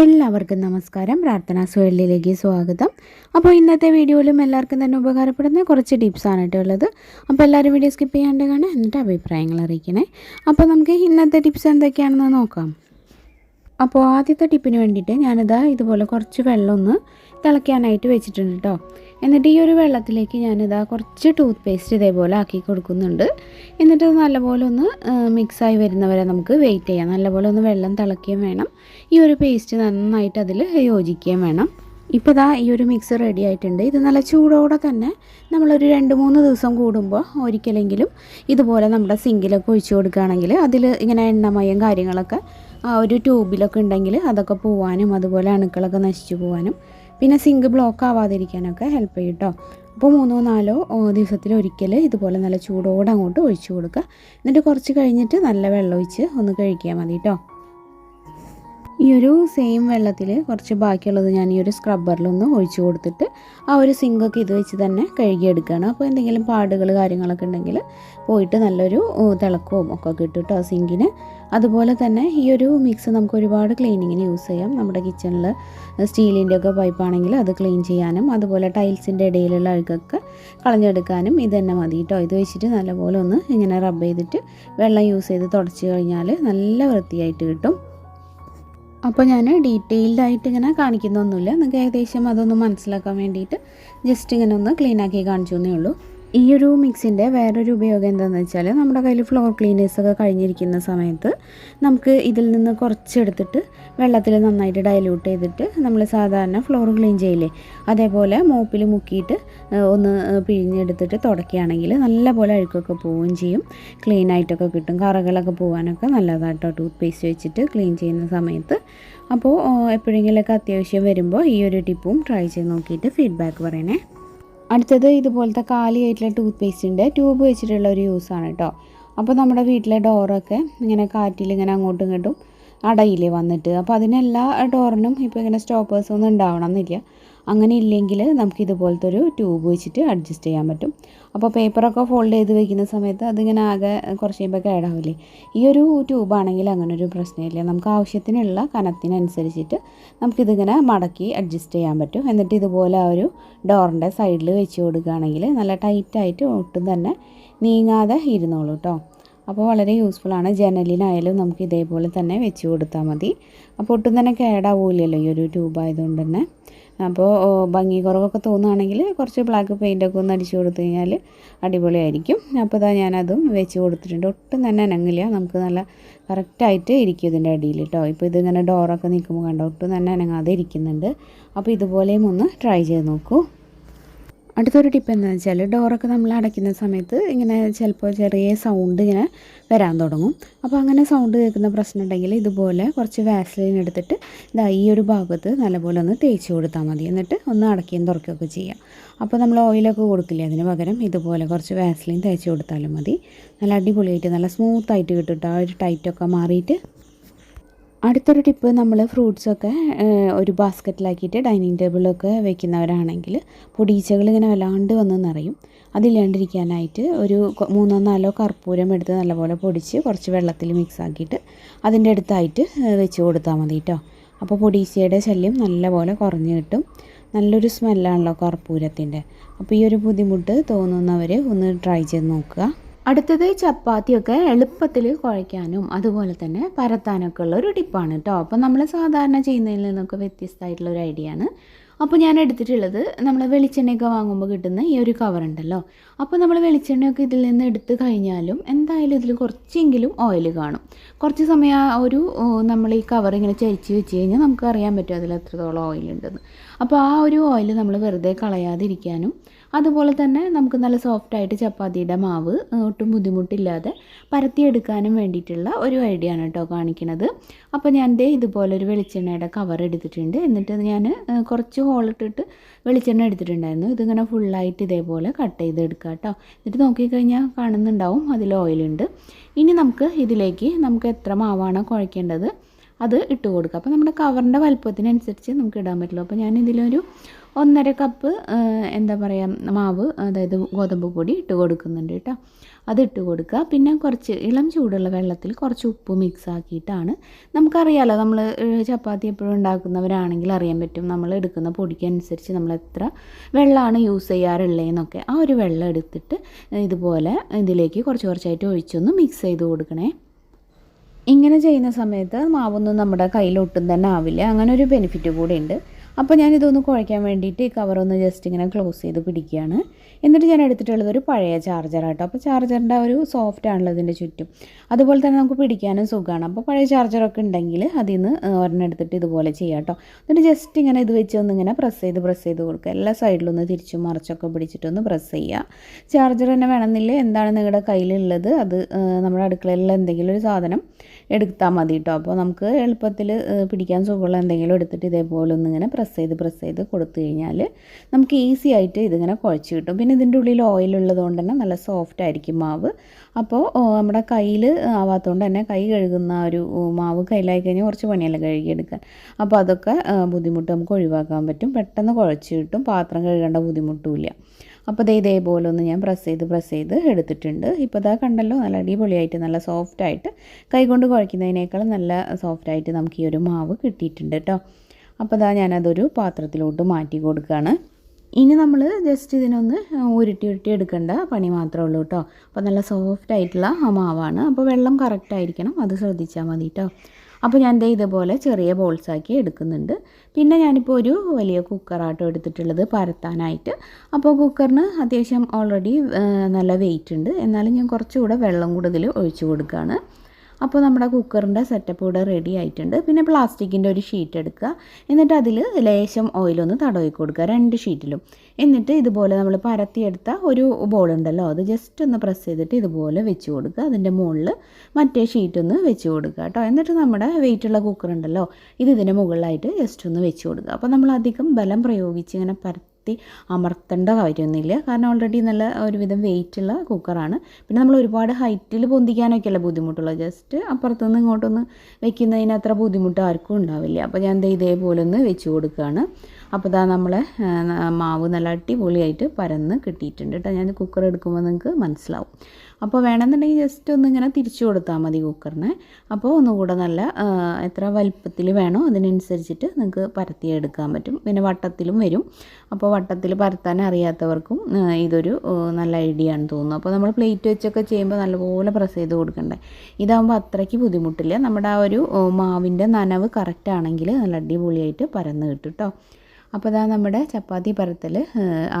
എല്ലാവർക്കും നമസ്കാരം. പ്രാർത്ഥനാ സുഹൃലിലേക്ക് സ്വാഗതം. അപ്പോൾ ഇന്നത്തെ വീഡിയോയിലും എല്ലാവർക്കും തന്നെ ഉപകാരപ്പെടുന്ന കുറച്ച് ടിപ്സാണ് കേട്ടോ ഉള്ളത്. അപ്പോൾ എല്ലാവരും വീഡിയോ സ്കിപ്പ് ചെയ്യാണ്ട് കാണാൻ എന്നിട്ട് അഭിപ്രായങ്ങൾ അറിയിക്കണേ. അപ്പോൾ നമുക്ക് ഇന്നത്തെ ടിപ്സ് എന്തൊക്കെയാണെന്ന് നോക്കാം. അപ്പോൾ ആദ്യത്തെ ടിപ്പിന് വേണ്ടിയിട്ട് ഞാനിതാ ഇതുപോലെ കുറച്ച് വെള്ളം ഒന്ന് തിളയ്ക്കാനായിട്ട് വെച്ചിട്ടുണ്ട് കേട്ടോ. എന്നിട്ട് ഈ ഒരു വെള്ളത്തിലേക്ക് ഞാനിതാ കുറച്ച് ടൂത്ത് പേസ്റ്റ് ഇതേപോലെ ആക്കി കൊടുക്കുന്നുണ്ട്. എന്നിട്ട് നല്ലപോലെ ഒന്ന് മിക്സായി വരുന്നവരെ നമുക്ക് വെയിറ്റ് ചെയ്യാം. നല്ലപോലെ ഒന്ന് വെള്ളം തിളയ്ക്കുകയും വേണം. ഈ ഒരു പേസ്റ്റ് നന്നായിട്ട് അതിൽ യോജിക്കുകയും വേണം. ഇപ്പോൾ ഇതാ ഈ ഒരു മിക്സ് റെഡി ആയിട്ടുണ്ട്. ഇത് നല്ല ചൂടോടെ തന്നെ നമ്മളൊരു രണ്ട് മൂന്ന് ദിവസം കൂടുമ്പോൾ ഒരിക്കലെങ്കിലും ഇതുപോലെ നമ്മുടെ സിങ്കിലൊക്കെ ഒഴിച്ചു കൊടുക്കുകയാണെങ്കിൽ അതിൽ ഇങ്ങനെ എണ്ണമയം കാര്യങ്ങളൊക്കെ ആ ഒരു ട്യൂബിലൊക്കെ ഉണ്ടെങ്കിൽ അതൊക്കെ പോവാനും അതുപോലെ അണുക്കളൊക്കെ നശിച്ചു പോവാനും പിന്നെ സിങ്ക് ബ്ലോക്ക് ആവാതിരിക്കാനൊക്കെ ഹെൽപ്പ് ചെയ്യും കേട്ടോ അപ്പോൾ മൂന്നോ നാലോ ദിവസത്തിൽ ഒരിക്കൽ ഇതുപോലെ നല്ല ചൂടോടെ അങ്ങോട്ട് ഒഴിച്ചു കൊടുക്കുക. എന്നിട്ട് കുറച്ച് കഴിഞ്ഞിട്ട് നല്ല വെള്ളം ഒഴിച്ച് ഒന്ന് കഴിക്കാൻ മതി കേട്ടോ ഈ ഒരു സെയിം വെള്ളത്തിൽ കുറച്ച് ബാക്കിയുള്ളത് ഞാൻ ഈ ഒരു സ്ക്രബ്ബറിലൊന്ന് ഒഴിച്ചു കൊടുത്തിട്ട് ആ ഒരു സിങ്കൊക്കെ ഇത് വെച്ച് തന്നെ കഴുകിയെടുക്കുകയാണ്. അപ്പോൾ എന്തെങ്കിലും പാടുകൾ കാര്യങ്ങളൊക്കെ ഉണ്ടെങ്കിൽ പോയിട്ട് നല്ലൊരു തിളക്കവും ഒക്കെ കിട്ടും ആ സിങ്കിന് അതുപോലെ തന്നെ ഈ ഒരു മിക്സ് നമുക്ക് ഒരുപാട് ക്ലീനിങ്ങിന് യൂസ് ചെയ്യാം. നമ്മുടെ കിച്ചണിൽ സ്റ്റീലിന്റെ ഒക്കെ പൈപ്പാണെങ്കിൽ അത് ക്ലീൻ ചെയ്യാനും അതുപോലെ ടൈൽസിന്റെ ഇടയിലുള്ള അഴുക്കൊക്കെ കളഞ്ഞെടുക്കാനും ഇത് തന്നെ മതി കേട്ടോ. ഇത് വെച്ചിട്ട് നല്ലപോലെ ഒന്ന് ഇങ്ങനെ റബ്ബ് ചെയ്തിട്ട് വെള്ളം യൂസ് ചെയ്ത് തുടച്ച് കഴിഞ്ഞാൽ നല്ല വൃത്തിയായിട്ട് കിട്ടും. അപ്പോൾ ഞാൻ ഡീറ്റെയിൽഡ് ആയിട്ട് ഇങ്ങനെ കാണിക്കുന്നൊന്നുമില്ല. നിങ്ങൾക്ക് ഏകദേശം അതൊന്ന് മനസ്സിലാക്കാൻ വേണ്ടിയിട്ട് ജസ്റ്റ് ഇങ്ങനെ ഒന്ന് ക്ലീൻ ആക്കി കാണിച്ചു എന്നേ ഉള്ളൂ. ഈ ഒരു മിക്സിന്റെ വേറൊരു ഉപയോഗം എന്താണെന്ന് വെച്ചാൽ നമ്മുടെ കയ്യിൽ ഫ്ലോർ ക്ലീനേഴ്സൊക്കെ കഴിഞ്ഞിരിക്കുന്ന സമയത്ത് നമുക്ക് ഇതിൽ നിന്ന് കുറച്ചെടുത്തിട്ട് വെള്ളത്തിൽ നന്നായിട്ട് ഡയലൂട്ട് ചെയ്തിട്ട് നമ്മൾ സാധാരണ ഫ്ലോർ ക്ലീൻ ചെയ്യില്ലേ? അതേപോലെ മോപ്പിൽ മുക്കിയിട്ട് ഒന്ന് പിഴിഞ്ഞെടുത്തിട്ട് തുടക്കുകയാണെങ്കിൽ നല്ലപോലെ അഴുക്കൊക്കെ പോവുകയും ചെയ്യും. ക്ലീൻ ആയിട്ടൊക്കെ കിട്ടും. കറകളൊക്കെ പോകാനൊക്കെ നല്ലതായിട്ടോ ടൂത്ത് പേസ്റ്റ് വെച്ചിട്ട് ക്ലീൻ ചെയ്യുന്ന സമയത്ത്. അപ്പോൾ എപ്പോഴെങ്കിലുമൊക്കെ അത്യാവശ്യം വരുമ്പോൾ ഈ ഒരു ടിപ്പും ട്രൈ ചെയ്ത് നോക്കിയിട്ട് ഫീഡ്ബാക്ക് പറയണേ. അടുത്തത് ഇതുപോലത്തെ കാലിയായിട്ടുള്ള ടൂത്ത് പേസ്റ്റിന്റെ ട്യൂബ് വെച്ചിട്ടുള്ള ഒരു യൂസാണ് കേട്ടോ അപ്പോൾ നമ്മുടെ വീട്ടിലെ ഡോറൊക്കെ ഇങ്ങനെ കാറ്റിൽ ഇങ്ങനെ അങ്ങോട്ടും ഇങ്ങോട്ടും അടയില്ലേ വന്നിട്ട്. അപ്പോൾ അതിനെല്ലാ ഡോറിനും ഇപ്പോൾ ഇങ്ങനെ സ്റ്റോപ്പേഴ്സ് ഒന്നും ഉണ്ടാവണം എന്നില്ല അങ്ങനെ ഇല്ലെങ്കിൽ നമുക്ക് ഇതുപോലത്തെ ഒരു ട്യൂബ് വെച്ചിട്ട് അഡ്ജസ്റ്റ് ചെയ്യാൻ പറ്റും. അപ്പോൾ പേപ്പറൊക്കെ ഫോൾഡ് ചെയ്ത് വെക്കുന്ന സമയത്ത് അതിങ്ങനെ ആകെ കുറച്ച് കഴിയുമ്പോൾ കേടാവില്ലേ? ഈ ഒരു ട്യൂബാണെങ്കിൽ അങ്ങനെ ഒരു പ്രശ്നമില്ല. നമുക്ക് ആവശ്യത്തിനുള്ള കനത്തിനനുസരിച്ചിട്ട് നമുക്കിതിങ്ങനെ മടക്കി അഡ്ജസ്റ്റ് ചെയ്യാൻ പറ്റും. എന്നിട്ട് ഇതുപോലെ ആ ഒരു ഡോറിന്റെ സൈഡിൽ വെച്ച് കൊടുക്കുകയാണെങ്കിൽ നല്ല ടൈറ്റായിട്ട് ഒട്ടും തന്നെ നീങ്ങാതെ ഇരുന്നോളൂ കേട്ടോ അപ്പോൾ വളരെ യൂസ്ഫുൾ ആണ്. ജനലിനായാലും നമുക്ക് ഇതേപോലെ തന്നെ വെച്ച് കൊടുത്താൽ മതി. അപ്പോൾ ഒട്ടും തന്നെ കേടാവില്ലല്ലോ ഈ ഒരു ട്യൂബ് ആയതുകൊണ്ട് തന്നെ. അപ്പോൾ ഭംഗി കുറവൊക്കെ തോന്നുകയാണെങ്കിൽ കുറച്ച് ബ്ലാക്ക് പെയിന്റൊക്കെ ഒന്ന് അടിച്ചു കൊടുത്തു കഴിഞ്ഞാൽ അടിപൊളിയായിരിക്കും. അപ്പോൾ ഇതാ ഞാനതും വെച്ച് കൊടുത്തിട്ടുണ്ട്. ഒട്ടും തന്നെ അനങ്ങില്ല. നമുക്ക് നല്ല കറക്റ്റായിട്ട് ഇരിക്കും ഇതിന്റെ അടിയിൽ കേട്ടോ ഇപ്പോൾ ഇതിങ്ങനെ ഡോറൊക്കെ നിൽക്കുമ്പോൾ കണ്ടോ ഒട്ടും തന്നെ അനങ്ങാതെ ഇരിക്കുന്നുണ്ട്. അപ്പോൾ ഇതുപോലെയും ഒന്ന് ട്രൈ ചെയ്ത് നോക്കൂ. അടുത്തൊരു ടിപ്പ് എന്താണെന്ന് വെച്ചാൽ ഡോറൊക്കെ നമ്മൾ അടയ്ക്കുന്ന സമയത്ത് ഇങ്ങനെ ചിലപ്പോൾ ചെറിയ സൗണ്ട് ഇങ്ങനെ വരാൻ തുടങ്ങും. അപ്പോൾ അങ്ങനെ സൗണ്ട് കേൾക്കുന്ന പ്രശ്നം ഉണ്ടെങ്കിൽ ഇതുപോലെ കുറച്ച് വാസ്ലിൻ എടുത്തിട്ട് ഇതാ ഈ ഒരു ഭാഗത്ത് നല്ലപോലെ ഒന്ന് തേച്ച് കൊടുത്താൽ മതി. എന്നിട്ട് ഒന്ന് അടയ്ക്കുകയും തുറക്കുകയൊക്കെ ചെയ്യാം. അപ്പോൾ നമ്മൾ ഓയിലൊക്കെ കൊടുക്കില്ലേ അതിന് പകരം ഇതുപോലെ കുറച്ച് വാസ്ലിൻ തേച്ച് കൊടുത്താലും മതി. നല്ല അടിപൊളിയായിട്ട് നല്ല സ്മൂത്തായിട്ട് കിട്ടും ആ ഒരു ടൈറ്റൊക്കെ മാറിയിട്ട് അടുത്തൊരു ടിപ്പ് നമ്മൾ ഫ്രൂട്ട്സൊക്കെ ഒരു ബാസ്ക്കറ്റിലാക്കിയിട്ട് ഡൈനിങ് ടേബിളിലൊക്കെ വെക്കുന്നവരാണെങ്കിൽ പൊടീച്ചകൾ ഇങ്ങനെ വല്ലാണ്ട് വന്ന് നിറയും. അതില്ലാണ്ടിരിക്കാനായിട്ട് ഒരു മൂന്നോ നാലോ കർപ്പൂരം എടുത്ത് നല്ലപോലെ പൊടിച്ച് കുറച്ച് വെള്ളത്തിൽ മിക്സ് ആക്കിയിട്ട് അതിന്റെ അടുത്തായിട്ട് വെച്ച് കൊടുത്താൽ മതി കേട്ടോ അപ്പോൾ പൊടീച്ചയുടെ ശല്യം നല്ലപോലെ കുറഞ്ഞു കിട്ടും. നല്ലൊരു സ്മെല്ലാണല്ലോ കർപ്പൂരത്തിന്റെ. അപ്പോൾ ഈ ഒരു ബുദ്ധിമുട്ട് തോന്നുന്നവർ ഒന്ന് ട്രൈ ചെയ്ത് നോക്കുക. അടുത്തത് ചപ്പാത്തിയൊക്കെ എളുപ്പത്തിൽ കുഴയ്ക്കാനും അതുപോലെ തന്നെ പരത്താനൊക്കെ ഉള്ള ഒരു ടിപ്പാണ് കേട്ടോ. അപ്പോൾ നമ്മൾ സാധാരണ ചെയ്യുന്നതിൽ നിന്നൊക്കെ വ്യത്യസ്തമായിട്ടുള്ള ഒരു ഐഡിയ ആണ്. അപ്പോൾ ഞാൻ എടുത്തിട്ടുള്ളത് നമ്മൾ വെളിച്ചെണ്ണയൊക്കെ വാങ്ങുമ്പോൾ കിട്ടുന്ന ഈ ഒരു കവർ ഉണ്ടല്ലോ. അപ്പോൾ നമ്മൾ വെളിച്ചെണ്ണയൊക്കെ ഇതിൽ നിന്ന് എടുത്തു കഴിഞ്ഞാലും എന്തായാലും ഇതിൽ കുറച്ചെങ്കിലും ഓയിൽ കാണും. കുറച്ച് സമയം ആ ഒരു നമ്മൾ ഈ കവർ ഇങ്ങനെ ചരിച്ച് വെച്ച് കഴിഞ്ഞാൽ നമുക്ക് അറിയാൻ പറ്റും അതിൽ എത്രത്തോളം ഓയിൽ ഉണ്ടെന്ന്. അപ്പോൾ ആ ഒരു ഓയിൽ നമ്മൾ വെറുതെ കളയാതിരിക്കാനും അതുപോലെ തന്നെ നമുക്ക് നല്ല സോഫ്റ്റായിട്ട് ചപ്പാത്തിയുടെ മാവ് ഒട്ടും ബുദ്ധിമുട്ടില്ലാതെ പരത്തിയെടുക്കാനും വേണ്ടിയിട്ടുള്ള ഒരു ഐഡിയ ആണ് കേട്ടോ കാണിക്കുന്നത് അപ്പോൾ ഞാൻ ദേ ഇതുപോലെ ഒരു വെളിച്ചെണ്ണയുടെ കവർ എടുത്തിട്ടുണ്ട്. എന്നിട്ട് ഞാൻ കുറച്ച് ഹോളിട്ടിട്ട് വെളിച്ചെണ്ണ എടുത്തിട്ടുണ്ടായിരുന്നു. ഇതിങ്ങനെ ഫുള്ളായിട്ട് ഇതേപോലെ കട്ട് ചെയ്ത് എടുക്കുക കേട്ടോ എന്നിട്ട് നോക്കിക്കഴിഞ്ഞാൽ കാണുന്നുണ്ടാവും അതിൽ ഓയിലുണ്ട് ഇനി നമുക്ക് ഇതിലേക്ക് നമുക്ക് എത്ര മാവാണോ കുഴക്കേണ്ടത്? അത് ഇട്ട് കൊടുക്കുക. അപ്പോൾ നമ്മുടെ കവറിന്റെ വലുപ്പത്തിനനുസരിച്ച് നമുക്ക് ഇടാൻ പറ്റുള്ളൂ. അപ്പോൾ ഞാൻ ഇതിലൊരു ഒന്നര കപ്പ് എന്താ പറയുക മാവ് അതായത് ഗോതമ്പ് പൊടി ഇട്ട് കൊടുക്കുന്നുണ്ട് കേട്ടോ. അത് ഇട്ട് കൊടുക്കുക. പിന്നെ കുറച്ച് ഇളം ചൂടുള്ള വെള്ളത്തിൽ കുറച്ച് ഉപ്പ് മിക്സ് ആക്കിയിട്ടാണ് നമുക്കറിയാലോ നമ്മൾ ചപ്പാത്തി എപ്പോഴും ഉണ്ടാക്കുന്നവരാണെങ്കിൽ അറിയാൻ പറ്റും നമ്മൾ എടുക്കുന്ന പൊടിക്കനുസരിച്ച് നമ്മൾ എത്ര വെള്ളമാണ് യൂസ് ചെയ്യാറുള്ളതെന്നൊക്കെ ആ ഒരു വെള്ളം എടുത്തിട്ട് ഇതുപോലെ ഇതിലേക്ക് കുറച്ച് കുറച്ചായിട്ട് ഒഴിച്ചൊന്ന് മിക്സ് ചെയ്ത് കൊടുക്കണേ. ഇങ്ങനെ ചെയ്യുന്ന സമയത്ത് മാവൊന്നും നമ്മുടെ കയ്യിൽ ഒട്ടും തന്നെ ആവില്ല. അങ്ങനെ ഒരു ബെനിഫിറ്റ് കൂടെ ഉണ്ട്. അപ്പോൾ ഞാൻ ഇതൊന്ന് കുഴയ്ക്കാൻ വേണ്ടിയിട്ട് ഈ കവറൊന്ന് ജസ്റ്റ് ഇങ്ങനെ ക്ലോസ് ചെയ്ത് പിടിക്കുകയാണ്. എന്നിട്ട് ഞാൻ എടുത്തിട്ടുള്ളത് ഒരു പഴയ ചാർജറാട്ടോ അപ്പോൾ ചാർജറിന്റെ ഒരു സോഫ്റ്റ് ആണല്ലോ ഇതിന്റെ ചുറ്റും. അതുപോലെ തന്നെ നമുക്ക് പിടിക്കാനും സുഖമാണ്. അപ്പോൾ പഴയ ചാർജറൊക്കെ ഉണ്ടെങ്കിൽ അതിൽ നിന്ന് ഒരെണ്ണം എടുത്തിട്ട് ഇതുപോലെ ചെയ്യാം കേട്ടോ എന്നിട്ട് ജസ്റ്റ് ഇങ്ങനെ ഇത് വെച്ച് ഒന്ന് ഇങ്ങനെ പ്രസ് ചെയ്ത് പ്രസ് ചെയ്ത് കൊടുക്കുക. എല്ലാ സൈഡിലൊന്ന് തിരിച്ചും മറിച്ചൊക്കെ പിടിച്ചിട്ടൊന്ന് പ്രസ് ചെയ്യുക. ചാർജർ തന്നെ വേണമെന്നില്ല? എന്താണ് നിങ്ങളുടെ കയ്യിലുള്ളത്? അത് നമ്മുടെ അടുക്കളയിലുള്ള എന്തെങ്കിലും ഒരു സാധനം. എടുത്താൽ മതി കേട്ടോ അപ്പോൾ നമുക്ക് എളുപ്പത്തിൽ പിടിക്കാൻ സുഖമുള്ള എന്തെങ്കിലും എടുത്തിട്ട് ഇതേപോലെ ഒന്നിങ്ങനെ പ്രസ് ചെയ്ത് പ്രസ് ചെയ്ത് കൊടുത്തു കഴിഞ്ഞാൽ നമുക്ക് ഈസി ആയിട്ട് ഇതിങ്ങനെ കുഴച്ച് കിട്ടും. പിന്നെ ഇതിന്റെ ഉള്ളിൽ ഓയിൽ ഉള്ളതുകൊണ്ട് തന്നെ നല്ല സോഫ്റ്റ് ആയിരിക്കും മാവ്. അപ്പോൾ നമ്മുടെ കയ്യിൽ ആവാത്തതുകൊണ്ട് തന്നെ കൈ കഴുകുന്ന ഒരു മാവ് കയ്യിലായി കഴിഞ്ഞാൽ കുറച്ച് പണിയല്ല കഴുകിയെടുക്കാൻ അപ്പോൾ അതൊക്കെ ബുദ്ധിമുട്ട് നമുക്ക് ഒഴിവാക്കാൻ പറ്റും. പെട്ടെന്ന് കുഴച്ച് കിട്ടും. പാത്രം കഴുകേണ്ട ബുദ്ധിമുട്ടുമില്ല അപ്പോൾ ദേ ഇതേപോലെ ഒന്ന് ഞാൻ പ്രസ് ചെയ്ത് പ്രസ് ചെയ്ത് എടുത്തിട്ടുണ്ട്. ഇപ്പോൾ ഇതാ കണ്ടല്ലോ നല്ല അടിപൊളിയായിട്ട് നല്ല സോഫ്റ്റായിട്ട് കൈകൊണ്ട് കുഴയ്ക്കുന്നതിനേക്കാൾ നല്ല സോഫ്റ്റായിട്ട് നമുക്ക് ഈ ഒരു മാവ് കിട്ടിയിട്ടുണ്ട് കേട്ടോ അപ്പോൾ ഇതാ ഞാനതൊരു പാത്രത്തിലോട്ട് മാറ്റി കൊടുക്കുകയാണ് ഇനി നമ്മൾ ജസ്റ്റ് ഇതിനൊന്ന് ഉരുട്ടി ഉരുട്ടി എടുക്കേണ്ട പണി മാത്രമേ ഉള്ളൂ കേട്ടോ അപ്പോൾ നല്ല സോഫ്റ്റ് ആയിട്ടുള്ള മാവാണ്. അപ്പോൾ വെള്ളം കറക്റ്റ് ആയിരിക്കണം അത് ശ്രദ്ധിച്ചാൽ മതി കേട്ടോ അപ്പോൾ ഞാൻ ദേ ഇതുപോലെ ചെറിയ ബോൾസാക്കി എടുക്കുന്നുണ്ട്. പിന്നെ ഞാനിപ്പോൾ ഒരു വലിയ കുക്കറാട്ടോ എടുത്തിട്ടുള്ളത് പരത്താനായിട്ട്. അപ്പോൾ കുക്കറിന് അത്യാവശ്യം ഓൾറെഡി നല്ല വെയിറ്റ് ഉണ്ട്. എന്നാലും ഞാൻ കുറച്ചുകൂടെ വെള്ളം കൂടുതൽ ഒഴിച്ചു കൊടുക്കുകയാണ് അപ്പോൾ നമ്മുടെ കുക്കറിന്റെ സെറ്റപ്പ് ഇവിടെ റെഡി ആയിട്ടുണ്ട്. പിന്നെ പ്ലാസ്റ്റിക്കിന്റെ ഒരു ഷീറ്റ് എടുക്കുക. എന്നിട്ട് അതിൽ ലേശം ഓയിലൊന്ന് തടവി കൊടുക്കുക രണ്ട് ഷീറ്റിലും എന്നിട്ട് ഇതുപോലെ നമ്മൾ പരത്തിയെടുത്ത ഒരു ബോൾ ഉണ്ടല്ലോ അത് ജസ്റ്റ് ഒന്ന് പ്രസ് ചെയ്തിട്ട് ഇതുപോലെ വെച്ച് കൊടുക്കുക. അതിന്റെ മുകളിൽ മറ്റേ ഷീറ്റ് ഒന്ന് വെച്ച് കൊടുക്കുക കേട്ടോ. എന്നിട്ട് നമ്മുടെ വെയിറ്റുള്ള കുക്കർ ഉണ്ടല്ലോ ഇത് ഇതിന്റെ മുകളിലായിട്ട് ജസ്റ്റ് ഒന്ന് വെച്ച് കൊടുക്കുക. അപ്പോൾ നമ്മൾ അധികം ബലം പ്രയോഗിച്ച് ഇങ്ങനെ പരത്തി അമർത്തേണ്ട കാര്യമൊന്നുമില്ല. കാരണം ഓൾറെഡി നല്ല ഒരുവിധം വെയിറ്റുള്ള കുക്കറാണ് പിന്നെ നമ്മൾ ഒരുപാട് ഹൈറ്റിൽ പൊന്തിക്കാനൊക്കെയല്ല ബുദ്ധിമുട്ടുള്ളത് ജസ്റ്റ് അപ്പുറത്തുനിന്ന് ഇങ്ങോട്ടൊന്ന് വെക്കുന്നതിന് അത്ര ബുദ്ധിമുട്ട് ആർക്കും ഉണ്ടാവില്ല. അപ്പോൾ ഞാൻ ഇതേപോലെ ഒന്ന് വെച്ച് കൊടുക്കുകയാണ് അപ്പോൾ ഇതാ നമ്മൾ മാവ് നല്ല അടിപൊളിയായിട്ട് പരന്ന് കിട്ടിയിട്ടുണ്ട് കേട്ടോ. ഞാൻ കുക്കർ എടുക്കുമ്പോൾ നിങ്ങൾക്ക് മനസ്സിലാവും. അപ്പോൾ വേണമെന്നുണ്ടെങ്കിൽ ജസ്റ്റ് ഒന്ന് ഇങ്ങനെ തിരിച്ചു കൊടുത്താൽ മതി കുക്കറിനെ അപ്പോൾ ഒന്നുകൂടെ നല്ല എത്ര വലിപ്പത്തിൽ വേണോ അതിനനുസരിച്ചിട്ട് നിങ്ങൾക്ക് പരത്തിയെടുക്കാൻ പറ്റും. പിന്നെ വട്ടത്തിലും വരും. അപ്പോൾ വട്ടത്തിൽ പരത്താൻ അറിയാത്തവർക്കും ഇതൊരു നല്ല ഐഡിയ ആണെന്ന് തോന്നുന്നു. അപ്പോൾ നമ്മൾ പ്ലേറ്റ് വെച്ചൊക്കെ ചെയ്യുമ്പോൾ നല്ലപോലെ പ്രസ് ചെയ്ത് കൊടുക്കണ്ടേ. ഇതാകുമ്പോൾ അത്രയ്ക്ക് ബുദ്ധിമുട്ടില്ല. നമ്മുടെ ആ ഒരു മാവിന്റെ നനവ് കറക്റ്റ് ആണെങ്കിൽ നല്ല അടിപൊളിയായിട്ട് പരന്ന് കിട്ടും കേട്ടോ അപ്പോൾ ഇതാ നമ്മുടെ ചപ്പാത്തി പരത്തൽ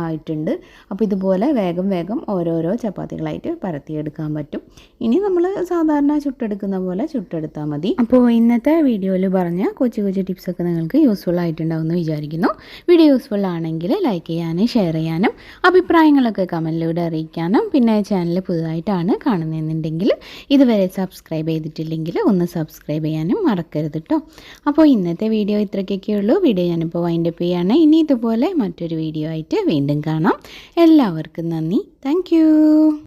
ആയിട്ടുണ്ട്. അപ്പോൾ ഇതുപോലെ വേഗം വേഗം ഓരോരോ ചപ്പാത്തികളായിട്ട് പരത്തിയെടുക്കാൻ പറ്റും. ഇനി നമ്മൾ സാധാരണ ചുട്ടെടുക്കുന്ന പോലെ ചുട്ടെടുത്താൽ മതി. അപ്പോൾ ഇന്നത്തെ വീഡിയോയിൽ പറഞ്ഞ കൊച്ചു കൊച്ചു ടിപ്സൊക്കെ നിങ്ങൾക്ക് യൂസ്ഫുൾ ആയിട്ടുണ്ടാവുമെന്ന് വിചാരിക്കുന്നു. വീഡിയോ യൂസ്ഫുൾ ആണെങ്കിൽ ലൈക്ക് ചെയ്യാനും ഷെയർ ചെയ്യാനും അഭിപ്രായങ്ങളൊക്കെ കമന്റിലൂടെ അറിയിക്കാനും പിന്നെ ചാനൽ പുതുതായിട്ടാണ് കാണുന്നതെന്നുണ്ടെങ്കിൽ ഇതുവരെ സബ്സ്ക്രൈബ് ചെയ്തിട്ടില്ലെങ്കിൽ ഒന്ന് സബ്സ്ക്രൈബ് ചെയ്യാനും മറക്കരുത് കേട്ടോ അപ്പോൾ ഇന്നത്തെ വീഡിയോ ഇത്രയ്ക്കൊക്കെയുള്ളൂ. വീഡിയോ ഞാനിപ്പോൾ വൈൻഡപ്പ് ചെയ്യാം ഇനി ഇതുപോലെ മറ്റൊരു വീഡിയോ ആയിട്ട് വീണ്ടും കാണാം. എല്ലാവർക്കും നന്ദി. താങ്ക്